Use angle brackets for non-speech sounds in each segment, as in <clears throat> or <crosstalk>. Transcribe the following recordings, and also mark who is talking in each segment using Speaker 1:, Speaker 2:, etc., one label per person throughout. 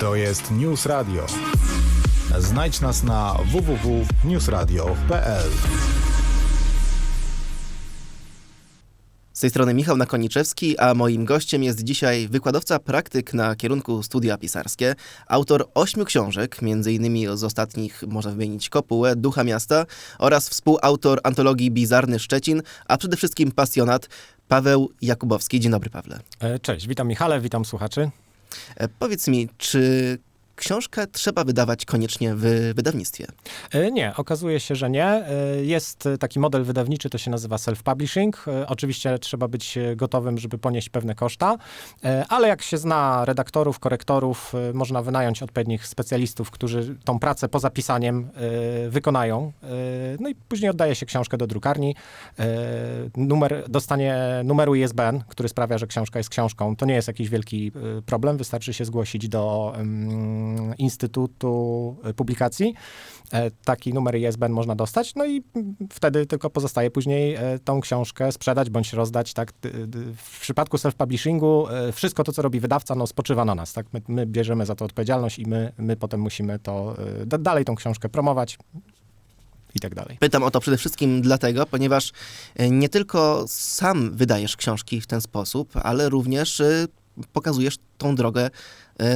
Speaker 1: To jest News Radio. Znajdź nas na www.newsradio.pl.
Speaker 2: Z tej strony Michał Nakoniczewski, a moim gościem jest dzisiaj wykładowca praktyk na kierunku studia pisarskie, autor ośmiu książek, między innymi z ostatnich można wymienić Kopułę, Ducha Miasta oraz współautor antologii Bizarny Szczecin, a przede wszystkim pasjonat Paweł Jakubowski. Dzień dobry, Pawle.
Speaker 3: E, Cześć, witam Michale, witam słuchaczy.
Speaker 2: E, Powiedz mi, czy książkę trzeba wydawać koniecznie w wydawnictwie?
Speaker 3: E, Nie, okazuje się, że nie. E, Jest taki model wydawniczy, to się nazywa self-publishing. E, Oczywiście trzeba być gotowym, żeby ponieść pewne koszta, ale jak się zna redaktorów, korektorów, można wynająć odpowiednich specjalistów, którzy tą pracę poza pisaniem wykonają. No i później oddaje się książkę do drukarni. Numer, dostanie numeru ISBN, który sprawia, że książka jest książką. To nie jest jakiś wielki problem, wystarczy się zgłosić do Instytutu Publikacji. E, Taki numer ISBN można dostać, no i wtedy tylko pozostaje później e, tą książkę sprzedać bądź rozdać. Tak? W przypadku self-publishingu e, wszystko to, co robi wydawca, no, spoczywa na nas. Tak? My, my bierzemy za to odpowiedzialność i my, my potem musimy to e, da- dalej tą książkę promować i tak dalej.
Speaker 2: Pytam o to przede wszystkim dlatego, ponieważ e, nie tylko sam wydajesz książki w ten sposób, ale również e, pokazujesz tą drogę e,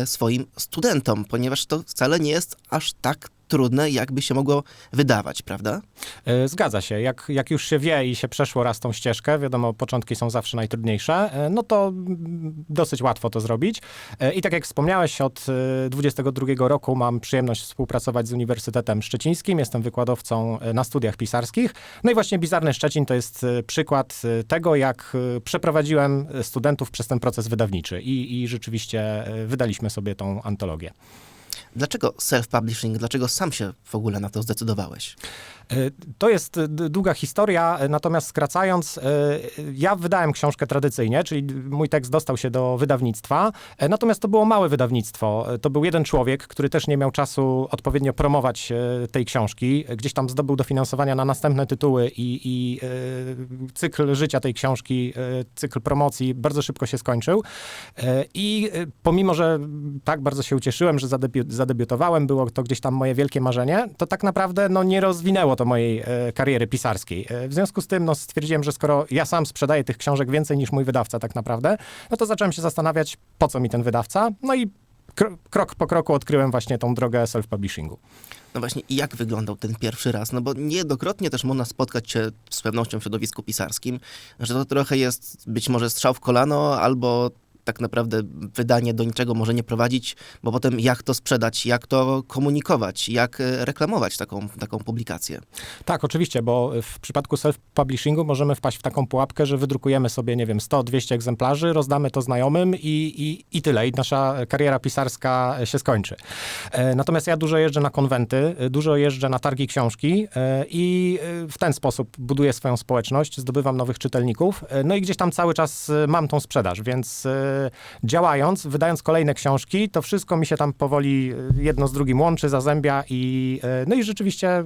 Speaker 2: swoim studentom, ponieważ to wcale nie jest aż tak trudne, jakby się mogło wydawać, prawda?
Speaker 3: E, Zgadza się. Jak, jak już się wie i się przeszło raz tą ścieżkę, wiadomo, początki są zawsze najtrudniejsze, e, no to dosyć łatwo to zrobić. E, I tak jak wspomniałeś, od e, 22 roku mam przyjemność współpracować z Uniwersytetem Szczecińskim. Jestem wykładowcą na studiach pisarskich. No i właśnie Bizarny Szczecin to jest przykład tego, jak przeprowadziłem studentów przez ten proces wydawniczy i, i rzeczywiście wydaliśmy sobie tą antologię.
Speaker 2: Dlaczego self-publishing, dlaczego sam się w ogóle na to zdecydowałeś?
Speaker 3: E, To jest długa historia, e, natomiast skracając, e, ja wydałem książkę tradycyjnie, czyli mój tekst dostał się do wydawnictwa, natomiast to było małe wydawnictwo. To był jeden człowiek, który też nie miał czasu odpowiednio promować tej książki. Gdzieś tam zdobył dofinansowania na następne tytuły i, i cykl życia tej książki, cykl promocji bardzo szybko się skończył. I pomimo, że tak bardzo się ucieszyłem, że zadebiu- zadebiutowałem, było to gdzieś tam moje wielkie marzenie, to tak naprawdę no, nie rozwinęło to mojej e, kariery pisarskiej. E, w związku z tym no, stwierdziłem, że skoro ja sam sprzedaję tych książek więcej niż mój wydawca tak naprawdę, no to zacząłem się zastanawiać, po co mi ten wydawca. No i kro- krok po kroku odkryłem właśnie tą drogę self-publishingu.
Speaker 2: No właśnie, i jak wyglądał ten pierwszy raz? No bo niejednokrotnie też można spotkać się z pewnością w środowisku pisarskim, że to trochę jest być może strzał w kolano, albo tak naprawdę wydanie do niczego może nie prowadzić, bo potem jak to sprzedać, jak to komunikować, jak e, reklamować taką, taką publikację.
Speaker 3: Tak, oczywiście, bo w przypadku self-publishingu możemy wpaść w taką pułapkę, że wydrukujemy sobie, nie wiem, 100-200 egzemplarzy, rozdamy to znajomym i, i, i tyle. I nasza kariera pisarska się skończy. E, Natomiast ja dużo jeżdżę na konwenty, e, dużo jeżdżę na targi książki e, i e, w ten sposób buduję swoją społeczność, zdobywam nowych czytelników. e, No i gdzieś tam cały czas e, mam tą sprzedaż, więc e, działając, wydając kolejne książki, to wszystko mi się tam powoli e, jedno z drugim łączy, zazębia i e, no i rzeczywiście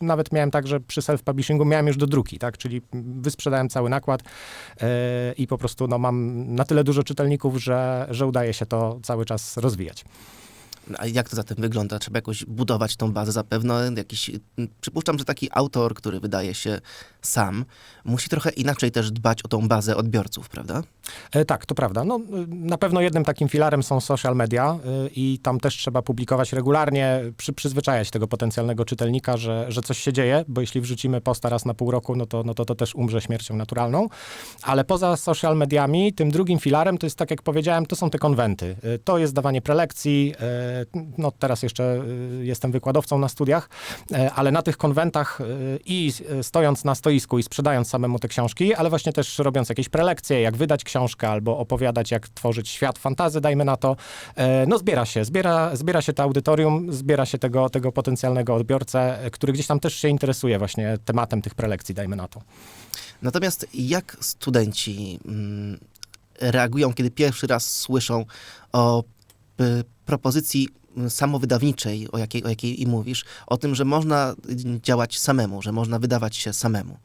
Speaker 3: nawet miałem tak, że przy self-publishingu miałem już do druki, tak, czyli wysprzedałem cały nakład e, i po prostu no, mam na tyle dużo czytelników, że, że udaje się to cały czas rozwijać.
Speaker 2: A jak to zatem wygląda? Trzeba jakoś budować tą bazę zapewne. Jakiś, przypuszczam, że taki autor, który wydaje się sam, musi trochę inaczej też dbać o tą bazę odbiorców, prawda?
Speaker 3: E, tak, to prawda. No, y, na pewno jednym takim filarem są social media y, i tam też trzeba publikować regularnie, przy, przyzwyczajać tego potencjalnego czytelnika, że, że coś się dzieje, bo jeśli wrzucimy posta raz na pół roku, no to, no to to też umrze śmiercią naturalną. Ale poza social mediami, tym drugim filarem to jest, tak jak powiedziałem, to są te konwenty. Y, To jest dawanie prelekcji, no teraz jeszcze jestem wykładowcą na studiach, ale na tych konwentach i stojąc na stoisku i sprzedając samemu te książki, ale właśnie też robiąc jakieś prelekcje, jak wydać książkę albo opowiadać, jak tworzyć świat fantazy, dajmy na to, e, no zbiera się, zbiera, zbiera się to audytorium, zbiera się tego, tego potencjalnego odbiorcę, który gdzieś tam też się interesuje właśnie tematem tych prelekcji, dajmy na to.
Speaker 2: Natomiast jak studenci mm, reagują, kiedy pierwszy raz słyszą o propozycji samowydawniczej, o jakiej, o jakiej i mówisz, o tym, że można działać samemu, że można wydawać się samemu.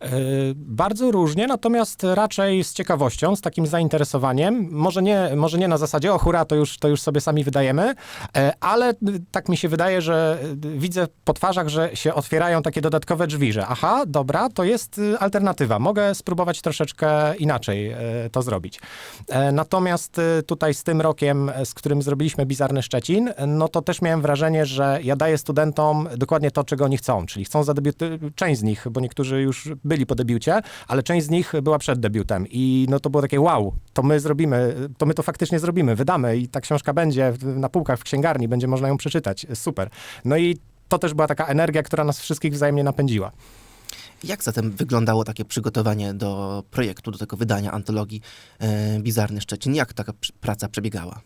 Speaker 3: E, Bardzo różnie, natomiast raczej z ciekawością, z takim zainteresowaniem. Może nie, może nie na zasadzie, o hura, to już, to już sobie sami wydajemy, e, ale tak mi się wydaje, że e, widzę po twarzach, że się otwierają takie dodatkowe drzwi, że aha, dobra, to jest alternatywa. Mogę spróbować troszeczkę inaczej to zrobić. Natomiast tutaj z tym rokiem, z którym zrobiliśmy Bizarny Szczecin, no to też miałem wrażenie, że ja daję studentom dokładnie to, czego oni chcą, czyli chcą zadebiutować, część z nich, bo niektórzy już byli po debiucie, ale część z nich była przed debiutem i no to było takie wow, to my zrobimy, to my to faktycznie zrobimy, wydamy i ta książka będzie na półkach w księgarni, będzie można ją przeczytać, super. No i to też była taka energia, która nas wszystkich wzajemnie napędziła.
Speaker 2: Jak zatem wyglądało takie przygotowanie do projektu, do tego wydania antologii e, Bizarny Szczecin? Jak taka pr- praca przebiegała?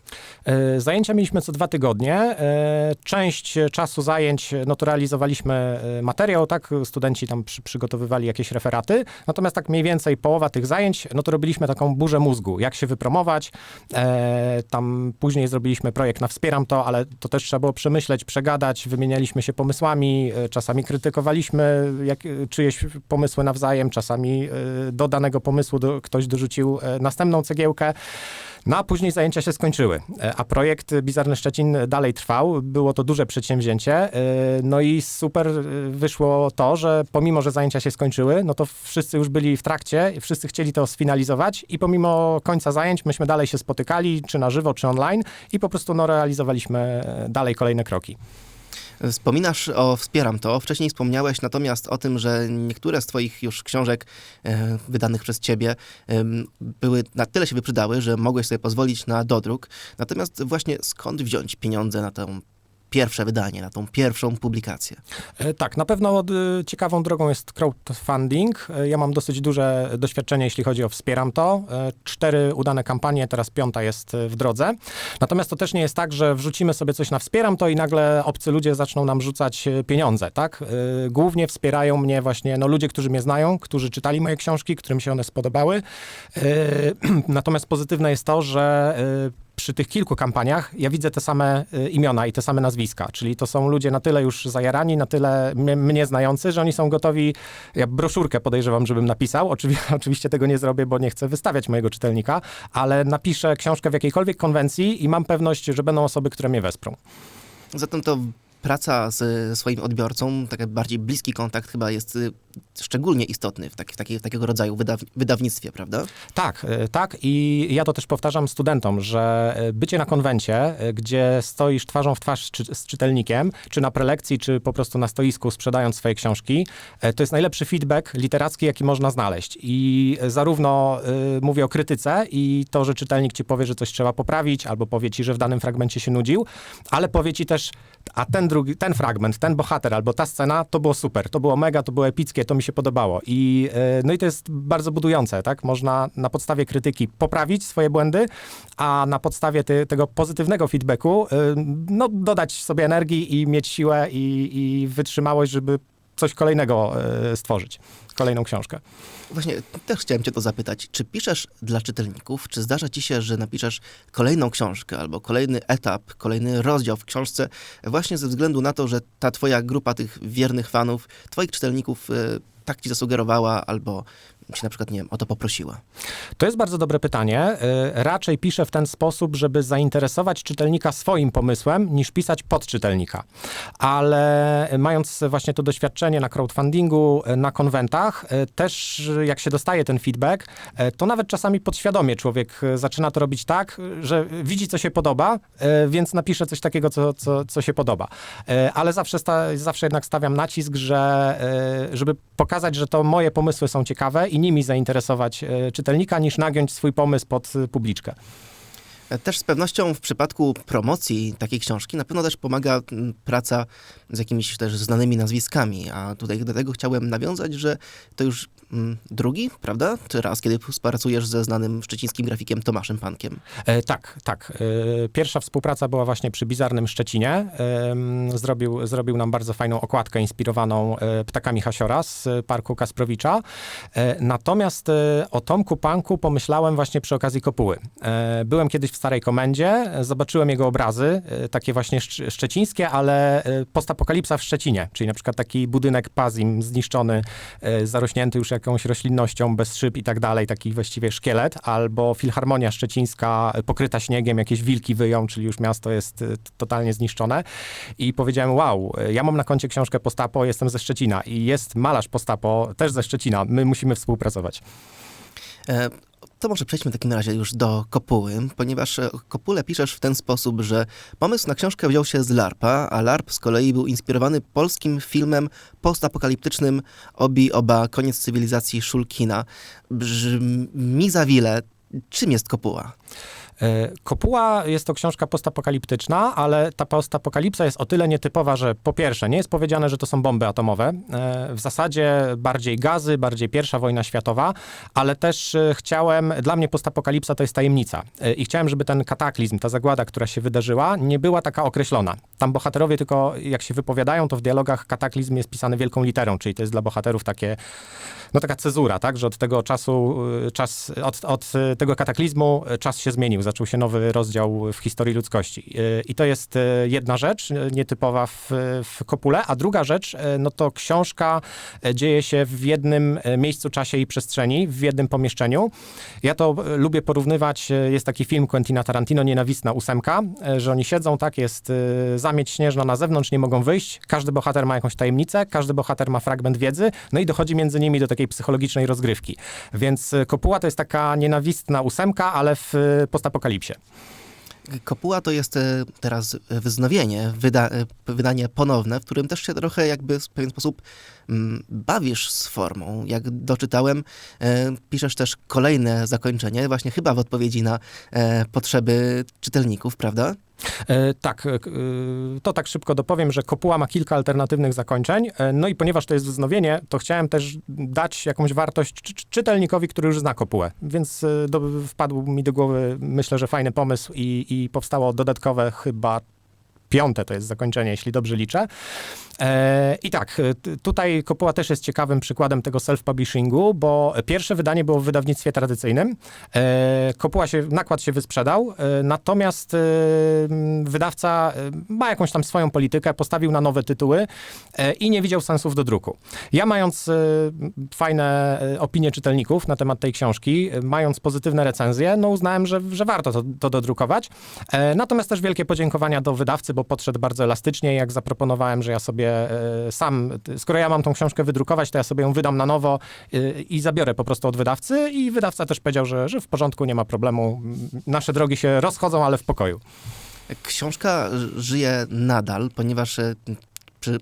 Speaker 3: E, Zajęcia mieliśmy co dwa tygodnie. E, Część czasu zajęć, no to realizowaliśmy e, materiał, tak? Studenci tam przy, przygotowywali jakieś referaty. Natomiast tak mniej więcej połowa tych zajęć, no to robiliśmy taką burzę mózgu, jak się wypromować. E, Tam później zrobiliśmy projekt na Wspieram to, ale to też trzeba było przemyśleć, przegadać, wymienialiśmy się pomysłami, e, czasami krytykowaliśmy jak, czyjeś pomysły nawzajem, czasami e, do danego pomysłu do, ktoś dorzucił e, następną cegiełkę. No a później zajęcia się skończyły, E, a projekt Bizarny Szczecin dalej trwał. Było to duże przedsięwzięcie. e, No i super e, wyszło to, że pomimo, że zajęcia się skończyły, no to wszyscy już byli w trakcie, wszyscy chcieli to sfinalizować i pomimo końca zajęć myśmy dalej się spotykali, czy na żywo, czy online i po prostu no, realizowaliśmy e, dalej kolejne kroki.
Speaker 2: Wspominasz o Wspieram to. Wcześniej wspomniałeś natomiast o tym, że niektóre z twoich już książek e, wydanych przez ciebie były, na tyle się wyprzedały, że mogłeś sobie pozwolić na dodruk. Natomiast właśnie skąd wziąć pieniądze na to pierwsze wydanie, na tą pierwszą publikację?
Speaker 3: E, Tak, na pewno e, ciekawą drogą jest crowdfunding. E, Ja mam dosyć duże doświadczenie, jeśli chodzi o Wspieram to. Cztery udane kampanie, teraz piąta jest w drodze. Natomiast to też nie jest tak, że wrzucimy sobie coś na Wspieram to i nagle obcy ludzie zaczną nam rzucać pieniądze, tak? Głównie wspierają mnie właśnie no, ludzie, którzy mnie znają, którzy czytali moje książki, którym się one spodobały. <clears throat> Natomiast pozytywne jest to, że przy tych kilku kampaniach ja widzę te same y, imiona i te same nazwiska, czyli to są ludzie na tyle już zajarani, na tyle mnie, mnie znający, że oni są gotowi, ja broszurkę podejrzewam, żebym napisał, oczywiście, <laughs> oczywiście tego nie zrobię, bo nie chcę wystawiać mojego czytelnika, ale napiszę książkę w jakiejkolwiek konwencji i mam pewność, że będą osoby, które mnie wesprą.
Speaker 2: Zatem to praca z, swoim odbiorcą, taki bardziej bliski kontakt chyba jest y, szczególnie istotny w, taki, w, taki, w takiego rodzaju wydaw, wydawnictwie, prawda?
Speaker 3: Tak, y, tak i ja to też powtarzam studentom, że y, bycie na konwencie, y, gdzie stoisz twarzą w twarz czy, z czytelnikiem, czy na prelekcji, czy po prostu na stoisku sprzedając swoje książki, to jest najlepszy feedback literacki, jaki można znaleźć. I zarówno y, mówię o krytyce i to, że czytelnik ci powie, że coś trzeba poprawić, albo powie ci, że w danym fragmencie się nudził, ale powie ci też, a ten drugi, ten fragment, ten bohater albo ta scena, to było super, to było mega, to było epickie, to mi się podobało. I, y, no i to jest bardzo budujące, tak? Można na podstawie krytyki poprawić swoje błędy, a na podstawie ty, tego pozytywnego feedbacku, y, no, dodać sobie energii i mieć siłę i, i wytrzymałość, żeby coś kolejnego y, stworzyć, kolejną książkę.
Speaker 2: Właśnie też chciałem cię to zapytać. Czy piszesz dla czytelników? Czy zdarza ci się, że napiszesz kolejną książkę albo kolejny etap, kolejny rozdział w książce właśnie ze względu na to, że ta twoja grupa tych wiernych fanów, twoich czytelników e, tak ci zasugerowała albo się na przykład, nie wiem, o to poprosiła?
Speaker 3: To jest bardzo dobre pytanie. Y, Raczej piszę w ten sposób, żeby zainteresować czytelnika swoim pomysłem, niż pisać pod czytelnika. Ale mając właśnie to doświadczenie na crowdfundingu, y, na konwentach, y, też jak się dostaje ten feedback, to nawet czasami podświadomie człowiek zaczyna to robić tak, że widzi, co się podoba, więc napisze coś takiego, co, co, co się podoba. Ale zawsze, sta, zawsze jednak stawiam nacisk, że żeby pokazać, że to moje pomysły są ciekawe i nimi zainteresować e, czytelnika, niż nagiąć swój pomysł pod e, publiczkę.
Speaker 2: Też z pewnością w przypadku promocji takiej książki na pewno też pomaga mm, praca z jakimiś też znanymi nazwiskami, a tutaj do tego chciałem nawiązać, że to już mm, drugi, prawda? Czy raz, kiedy współpracujesz ze znanym szczecińskim grafikiem Tomaszem Pankiem.
Speaker 3: E, tak, tak. E, pierwsza współpraca była właśnie przy Bizarnym Szczecinie. E, zrobił, zrobił nam bardzo fajną okładkę inspirowaną e, ptakami Hasiora z Parku Kasprowicza. E, natomiast e, o Tomku Panku pomyślałem właśnie przy okazji Kopuły. Byłem kiedyś w Starej Komendzie, zobaczyłem jego obrazy, e, takie właśnie szcz- szczecińskie, ale e, postapokalipsa w Szczecinie, czyli na przykład taki budynek Pazim zniszczony, e, zarośnięty już jakąś roślinnością, bez szyb i tak dalej, taki właściwie szkielet, albo Filharmonia Szczecińska pokryta śniegiem, jakieś wilki wyją, czyli już miasto jest totalnie zniszczone. I powiedziałem, wow, ja mam na koncie książkę Postapo, jestem ze Szczecina i jest malarz Postapo, też ze Szczecina, my musimy współpracować.
Speaker 2: To może przejdźmy w takim razie już do Kopuły, ponieważ e, Kopule piszesz w ten sposób, że pomysł na książkę wziął się z LARPa, a LARP z kolei był inspirowany polskim filmem postapokaliptycznym Obi Oba Koniec cywilizacji Szulkina. Brzmi za wiele. Czym jest Kopuła?
Speaker 3: E, Kopuła jest to książka postapokaliptyczna, ale ta postapokalipsa jest o tyle nietypowa, że po pierwsze, nie jest powiedziane, że to są bomby atomowe. E, W zasadzie bardziej gazy, bardziej pierwsza wojna światowa, ale też e, chciałem, dla mnie postapokalipsa to jest tajemnica. I chciałem, żeby ten kataklizm, ta zagłada, która się wydarzyła, nie była taka określona. Tam bohaterowie tylko, jak się wypowiadają, to w dialogach kataklizm jest pisany wielką literą, czyli to jest dla bohaterów takie no taka cezura, tak, że od tego czasu, y, czas, od, od y, tego kataklizmu y, czas się zmienił, zaczął się nowy rozdział w historii ludzkości. I to jest jedna rzecz nietypowa w, w Kopule, a druga rzecz, no to książka dzieje się w jednym miejscu, czasie i przestrzeni, w jednym pomieszczeniu. Ja to lubię porównywać, jest taki film Quentina Tarantino, Nienawistna ósemka, że oni siedzą, tak, jest zamieć śnieżna na zewnątrz, nie mogą wyjść, każdy bohater ma jakąś tajemnicę, każdy bohater ma fragment wiedzy, no i dochodzi między nimi do takiej psychologicznej rozgrywki. Więc y, Kopuła to jest taka nienawistna ósemka, ale w y, postapokalipsie.
Speaker 2: Kopuła to jest e, teraz wznowienie, wyda, wydanie ponowne, w którym też się trochę jakby w pewien sposób bawisz z formą. Jak doczytałem, e, piszesz też kolejne zakończenie, właśnie chyba w odpowiedzi na e, potrzeby czytelników, prawda?
Speaker 3: E, tak, e, e, to tak szybko dopowiem, że Kopuła ma kilka alternatywnych zakończeń. E, no i ponieważ to jest wznowienie, to chciałem też dać jakąś wartość czy, czy- czytelnikowi, który już zna Kopułę. Więc do, wpadł mi do głowy, myślę, że fajny pomysł i, i powstało dodatkowe chyba piąte to jest zakończenie, jeśli dobrze liczę. E, I tak, e, tutaj Kopuła też jest ciekawym przykładem tego self-publishingu, bo pierwsze wydanie było w wydawnictwie tradycyjnym. E, Kopuła się, nakład się wysprzedał, natomiast wydawca ma jakąś tam swoją politykę, postawił na nowe tytuły i nie widział sensów do druku. Ja mając fajne opinie czytelników na temat tej książki, mając pozytywne recenzje, no uznałem, że, że warto to, to dodrukować. Natomiast też wielkie podziękowania do wydawcy, bo podszedł bardzo elastycznie, jak zaproponowałem, że ja sobie e, sam, skoro ja mam tą książkę wydrukować, to ja sobie ją wydam na nowo e, i zabiorę po prostu od wydawcy i wydawca też powiedział, że, że w porządku, nie ma problemu. Nasze drogi się rozchodzą, ale w pokoju.
Speaker 2: Książka żyje nadal, ponieważ e,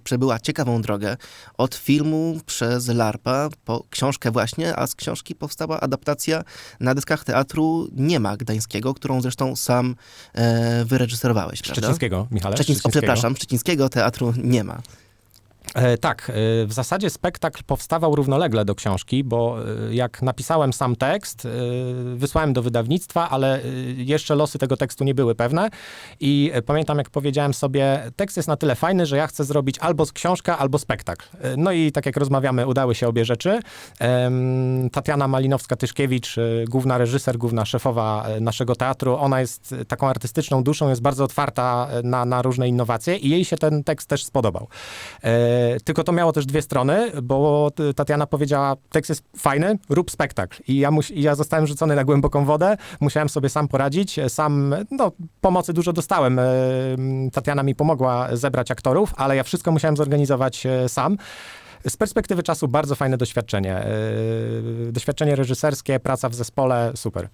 Speaker 2: przebyła ciekawą drogę od filmu przez LARPa po książkę właśnie, a z książki powstała adaptacja na deskach teatru Niema Gdańskiego, którą zresztą sam e, wyreżyserowałeś, prawda?
Speaker 3: Szczecińskiego, Michale.
Speaker 2: Szczecińs- o,
Speaker 3: Szczecińskiego.
Speaker 2: przepraszam, Szczecińskiego Teatru nie ma.
Speaker 3: E, tak, e, w zasadzie spektakl powstawał równolegle do książki, bo e, jak napisałem sam tekst, e, wysłałem do wydawnictwa, ale e, jeszcze losy tego tekstu nie były pewne i e, pamiętam jak powiedziałem sobie, tekst jest na tyle fajny, że ja chcę zrobić albo książkę, albo spektakl. E, No i tak jak rozmawiamy, udały się obie rzeczy. Tatiana Malinowska-Tyszkiewicz, e, główna reżyser, główna szefowa e, naszego teatru, ona jest e, taką artystyczną duszą, jest bardzo otwarta e, na, na różne innowacje i jej się ten tekst też spodobał. E, tylko to miało też dwie strony, bo Tatiana powiedziała, tekst jest fajny, rób spektakl. I ja, mus- ja zostałem rzucony na głęboką wodę, musiałem sobie sam poradzić, e, sam, no, pomocy dużo dostałem. E, Tatiana mi pomogła zebrać aktorów, ale ja wszystko musiałem zorganizować sam. Z perspektywy czasu bardzo fajne doświadczenie. Doświadczenie reżyserskie, praca w zespole, super.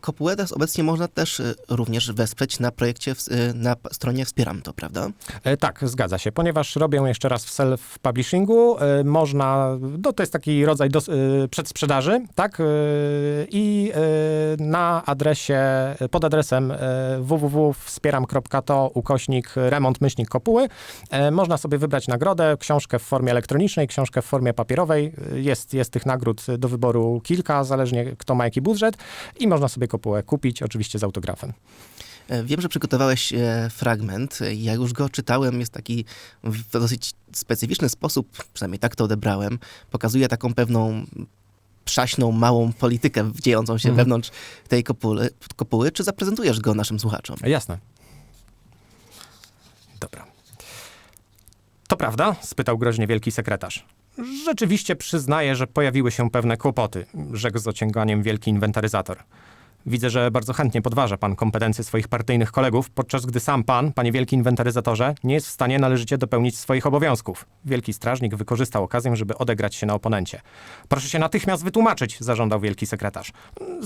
Speaker 2: Kopuedas obecnie można też e, również wesprzeć na projekcie, e, na stronie Wspieram to, prawda?
Speaker 3: E, Tak, zgadza się. Ponieważ robię jeszcze raz w self-publishingu, e, można, no to jest taki rodzaj dos, e, przedsprzedaży, tak? E, I na adresie, pod adresem www.wspieram.to ukośnik remont myślnik kopuły można sobie wybrać nagrodę, książkę w formie elektronicznej, książkę w formie papierowej. Jest, jest tych nagród do wyboru kilka, zależnie kto ma jaki budżet i można sobie kopułę kupić, oczywiście z autografem.
Speaker 2: E, Wiem, że przygotowałeś e, fragment. Ja już go czytałem. Jest taki w dosyć specyficzny sposób, przynajmniej tak to odebrałem. Pokazuje taką pewną przaśną, małą politykę dziejącą się
Speaker 3: Mhm.
Speaker 2: wewnątrz tej kopuły, kopuły. Czy zaprezentujesz go naszym słuchaczom?
Speaker 3: Jasne. Dobra. To prawda? spytał groźnie wielki sekretarz. Rzeczywiście przyznaję, że pojawiły się pewne kłopoty, rzekł z ociąganiem wielki inwentaryzator. Widzę, że bardzo chętnie podważa pan kompetencje swoich partyjnych kolegów, podczas gdy sam pan, panie wielki inwentaryzatorze, nie jest w stanie należycie dopełnić swoich obowiązków. Wielki strażnik wykorzystał okazję, żeby odegrać się na oponencie. Proszę się natychmiast wytłumaczyć, zażądał wielki sekretarz.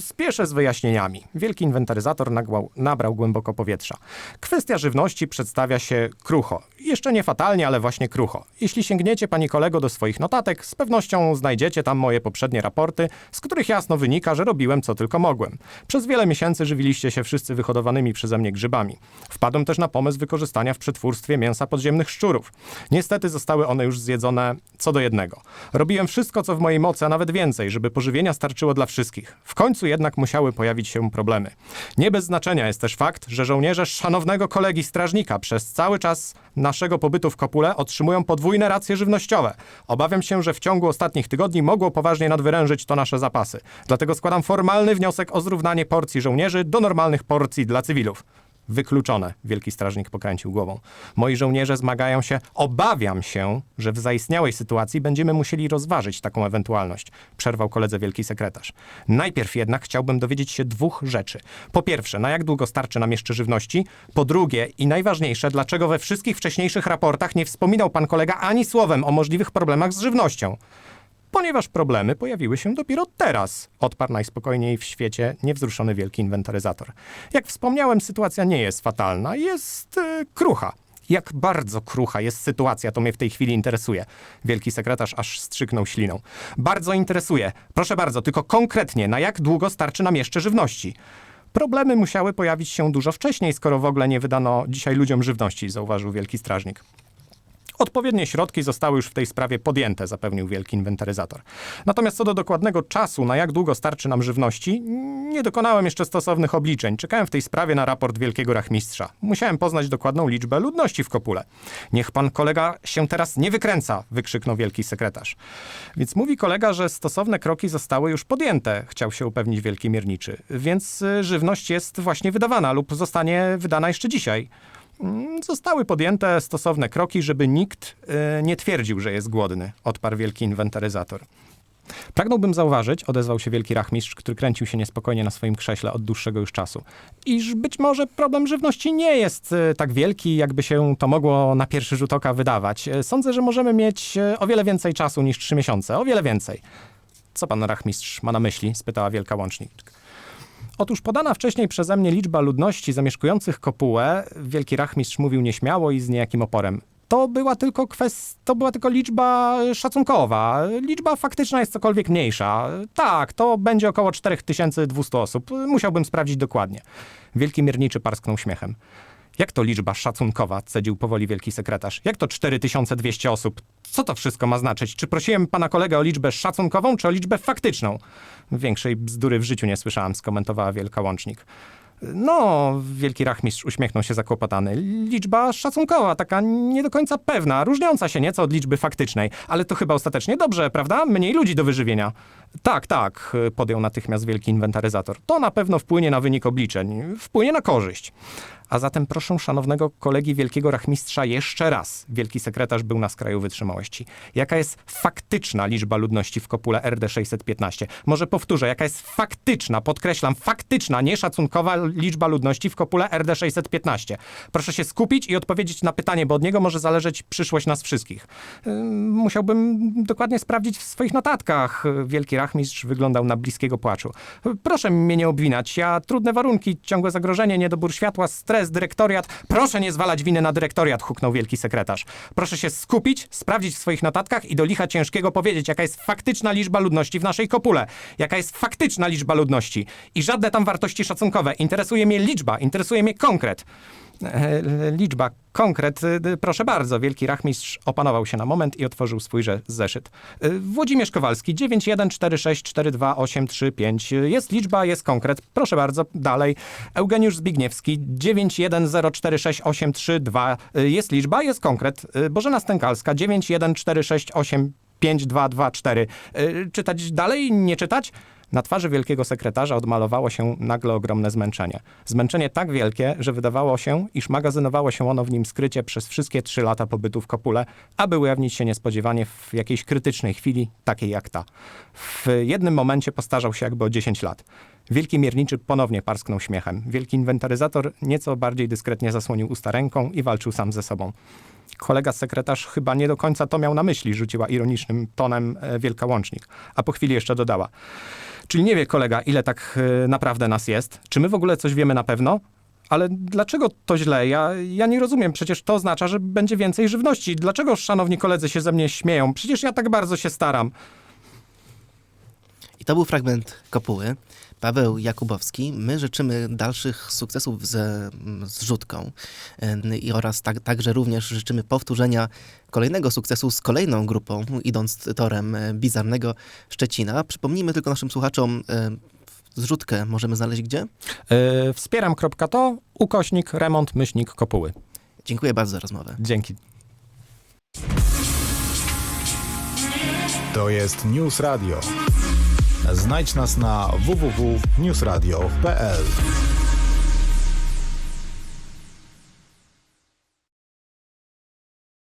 Speaker 3: Spieszę z wyjaśnieniami. Wielki inwentaryzator nagłał, nabrał głęboko powietrza. Kwestia żywności przedstawia się krucho. Jeszcze nie fatalnie, ale właśnie krucho. Jeśli sięgniecie, pani kolego, do swoich notatek, z pewnością znajdziecie tam moje poprzednie raporty, z których jasno wynika, że robiłem co tylko mogłem. Przez wiele miesięcy żywiliście się wszyscy wyhodowanymi przeze mnie grzybami. Wpadłem też na pomysł wykorzystania w przetwórstwie mięsa podziemnych szczurów. Niestety zostały one już zjedzone co do jednego. Robiłem wszystko, co w mojej mocy, a nawet więcej, żeby pożywienia starczyło dla wszystkich. W końcu jednak musiały pojawić się problemy. Nie bez znaczenia jest też fakt, że żołnierze szanownego kolegi strażnika przez cały czas naszego pobytu w Kopule otrzymują podwójne racje żywnościowe. Obawiam się, że w ciągu ostatnich tygodni mogło poważnie nadwyrężyć to nasze zapasy. Dlatego składam formalny wniosek o zrównanie porcji żołnierzy do normalnych porcji dla cywilów. Wykluczone, wielki strażnik pokręcił głową. Moi żołnierze zmagają się. Obawiam się, że w zaistniałej sytuacji będziemy musieli rozważyć taką ewentualność, przerwał koledze wielki sekretarz. Najpierw jednak chciałbym dowiedzieć się dwóch rzeczy. Po pierwsze, na jak długo starczy nam jeszcze żywności? Po drugie i najważniejsze, dlaczego we wszystkich wcześniejszych raportach nie wspominał pan kolega ani słowem o możliwych problemach z żywnością? Ponieważ problemy pojawiły się dopiero teraz, odparł najspokojniej w świecie niewzruszony wielki inwentaryzator. Jak wspomniałem, sytuacja nie jest fatalna, jest e, krucha. Jak bardzo krucha jest sytuacja, to mnie w tej chwili interesuje. Wielki sekretarz aż strzyknął śliną. Bardzo interesuje. Proszę bardzo, tylko konkretnie, na jak długo starczy nam jeszcze żywności? Problemy musiały pojawić się dużo wcześniej, skoro w ogóle nie wydano dzisiaj ludziom żywności, zauważył wielki strażnik. Odpowiednie środki zostały już w tej sprawie podjęte, zapewnił wielki inwentaryzator. Natomiast co do dokładnego czasu, na jak długo starczy nam żywności, nie dokonałem jeszcze stosownych obliczeń. Czekałem w tej sprawie na raport wielkiego rachmistrza. Musiałem poznać dokładną liczbę ludności w kopule. Niech pan kolega się teraz nie wykręca, wykrzyknął wielki sekretarz. Więc mówi kolega, że stosowne kroki zostały już podjęte, chciał się upewnić wielki mierniczy. Więc y, żywność jest właśnie wydawana lub zostanie wydana jeszcze dzisiaj. Mm, Zostały podjęte stosowne kroki, żeby nikt e, nie twierdził, że jest głodny, odparł wielki inwentaryzator. Pragnąłbym zauważyć, odezwał się wielki rachmistrz, który kręcił się niespokojnie na swoim krześle od dłuższego już czasu, iż być może problem żywności nie jest e, tak wielki, jakby się to mogło na pierwszy rzut oka wydawać. E, Sądzę, że możemy mieć o wiele więcej czasu niż trzy miesiące, o wiele więcej. Co pan rachmistrz ma na myśli? spytała wielka łącznik. Otóż podana wcześniej przeze mnie liczba ludności zamieszkujących kopułę, wielki rachmistrz mówił nieśmiało i z niejakim oporem. To była tylko kwest... to była tylko liczba szacunkowa. Liczba faktyczna jest cokolwiek mniejsza. Tak, to będzie około 4200 osób. Musiałbym sprawdzić dokładnie. Wielki mierniczy parsknął śmiechem. Jak to liczba szacunkowa? cedził powoli wielki sekretarz. Jak to 4200 osób? Co to wszystko ma znaczyć? Czy prosiłem pana kolegę o liczbę szacunkową, czy o liczbę faktyczną? Większej bzdury w życiu nie słyszałam, skomentowała wielka łącznik. No, wielki rachmistrz uśmiechnął się zakłopotany. Liczba szacunkowa, taka nie do końca pewna, różniąca się nieco od liczby faktycznej, ale to chyba ostatecznie dobrze, prawda? Mniej ludzi do wyżywienia. Tak, tak, podjął natychmiast wielki inwentaryzator. To na pewno wpłynie na wynik obliczeń, wpłynie na korzyść. A zatem proszę szanownego kolegi wielkiego rachmistrza jeszcze raz. Wielki sekretarz był na skraju wytrzymałości. Jaka jest faktyczna liczba ludności w kopule RD615? Może powtórzę, jaka jest faktyczna, podkreślam, faktyczna, nie szacunkowa liczba ludności w kopule RD615? Proszę się skupić i odpowiedzieć na pytanie, bo od niego może zależeć przyszłość nas wszystkich. Ym, Musiałbym dokładnie sprawdzić w swoich notatkach. Wielki rachmistrz wyglądał na bliskiego płaczu. Proszę mnie nie obwinać. Ja trudne warunki, ciągłe zagrożenie, niedobór światła, stres, dyrektoriat. Proszę nie zwalać winy na dyrektoriat, huknął wielki sekretarz. Proszę się skupić, sprawdzić w swoich notatkach i do licha ciężkiego powiedzieć, jaka jest faktyczna liczba ludności w naszej kopule. Jaka jest faktyczna liczba ludności. I żadne tam wartości szacunkowe. Interesuje mnie liczba, interesuje mnie konkret. E, Liczba, konkret, e, proszę bardzo. Wielki rachmistrz opanował się na moment i otworzył swój zeszyt. E, Włodzimierz Kowalski, 914642835. Jest liczba, jest konkret. Proszę bardzo, dalej. Eugeniusz Zbigniewski, 910468332. E, Jest liczba, jest konkret. Bożena Stękalska, 91468 5, 2, 2, 4. Yy, czytać dalej, nie czytać? Na twarzy wielkiego sekretarza odmalowało się nagle ogromne zmęczenie. Zmęczenie tak wielkie, że wydawało się, iż magazynowało się ono w nim skrycie przez wszystkie trzy lata pobytu w kopule, aby ujawnić się niespodziewanie w jakiejś krytycznej chwili, takiej jak ta. W jednym momencie postarzał się jakby o 10 lat. Wielki mierniczy ponownie parsknął śmiechem. Wielki inwentaryzator nieco bardziej dyskretnie zasłonił usta ręką i walczył sam ze sobą. Kolega sekretarz chyba nie do końca to miał na myśli, rzuciła ironicznym tonem e, wielka łącznik, a po chwili jeszcze dodała. Czyli nie wie kolega, ile tak e, naprawdę nas jest? Czy my w ogóle coś wiemy na pewno? Ale dlaczego to źle? Ja, ja nie rozumiem. Przecież to oznacza, że będzie więcej żywności. Dlaczego szanowni koledzy się ze mnie śmieją? Przecież ja tak bardzo się staram.
Speaker 2: I to był fragment Kopuły. Paweł Jakubowski. My życzymy dalszych sukcesów ze zrzutką y, i oraz tak, także również życzymy powtórzenia kolejnego sukcesu z kolejną grupą, idąc torem y, bizarnego Szczecina. Przypomnijmy tylko naszym słuchaczom, y, zrzutkę możemy znaleźć gdzie?
Speaker 3: Yy, wspieram.to, ukośnik, remont, myślnik, kopuły.
Speaker 2: Dziękuję bardzo za rozmowę.
Speaker 3: Dzięki.
Speaker 1: To jest News Radio. Znajdź nas na www.newsradio.pl.